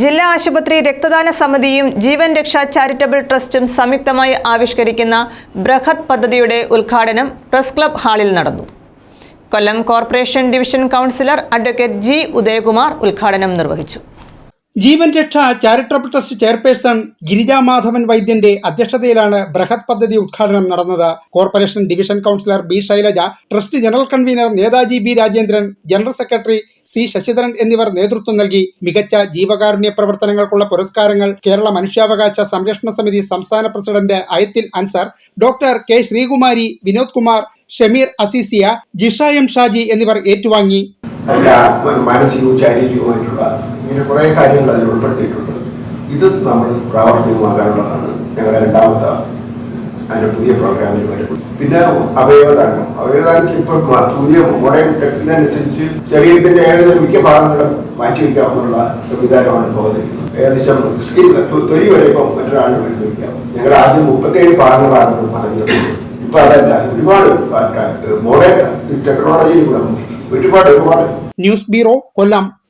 ജില്ലാ ആശുപത്രി രക്തദാന സമിതിയും ജീവൻ രക്ഷാ ചാരിറ്റബിൾ ട്രസ്റ്റും സംയുക്തമായി ആവിഷ്കരിക്കുന്ന ബൃഹത് പദ്ധതിയുടെ ഉദ്ഘാടനം പ്രസ് ക്ലബ് ഹാളിൽ നടന്നു. Kollam corporation division councillor advocate G. Udayakumar ഉദ്ഘാടനം നിർവഹിച്ചു. Jeevan Raksha charitable trust chairperson Girija Madhavan വൈദ്യന്റെ അധ്യക്ഷതയിലാണ് ബൃഹത് പദ്ധതി ഉദ്ഘാടനം നടന്നത്. Corporation division councillor B Shailaja trust general convener Netaji B Rajendran general secretary C Sasidharan എന്നിവർ നേതൃത്വം നൽകി. മികച്ച ജീവകാരുണ്യ പ്രവർത്തനങ്ങൾക്കുള്ള പുരസ്കാരങ്ങൾ കേരള മനുഷ്യാവകാശ സംരക്ഷണ സമിതി സംസ്ഥാന president Ayathil Ansar doctor K Sreekumari Vinod Kumar Shameer Azeezia Jisha M Shaji എന്നിവർ ഏറ്റുവാങ്ങി. അവരുടെ മാനസികവും ശാരീരികവുമായിട്ടുള്ള ഇങ്ങനെ കുറേ കാര്യങ്ങൾ അതിൽ ഉൾപ്പെടുത്തിയിട്ടുണ്ട്. ഇത് നമ്മൾ പ്രാവർത്തികമാക്കാനുള്ളതാണ് ഞങ്ങളുടെ രണ്ടാമത്തെ അതിന്റെ പുതിയ പ്രോഗ്രാമിൽ വരും. പിന്നെ അവയവദാനം. അവയവദാനത്തിൽ ഇപ്പോൾ പുതിയ മോഡേൺ ടെക്നിക്കനുസരിച്ച് ശരീരത്തിന്റെ ഏകദേശം മിക്ക ഭാഗങ്ങളും മാറ്റിവെക്കാവുന്ന സംവിധാനമാണ് ഇപ്പോൾ വന്നിരിക്കുന്നത്. ഏകദേശം സ്കിൻ തൊലി വരെ ഇപ്പം മറ്റൊരാളിന് എടുത്തു വയ്ക്കാം. ഞങ്ങൾ ആദ്യം മുപ്പത്തേഴ് ഭാഗങ്ങളാണെന്ന് പറഞ്ഞത് ഇപ്പൊ അതല്ല ഒരുപാട് മോഡേൺ ടെക്നോളജിയിൽ കൂടെ ഒരുപാട് ഒരുപാട്. News bureau Kollam.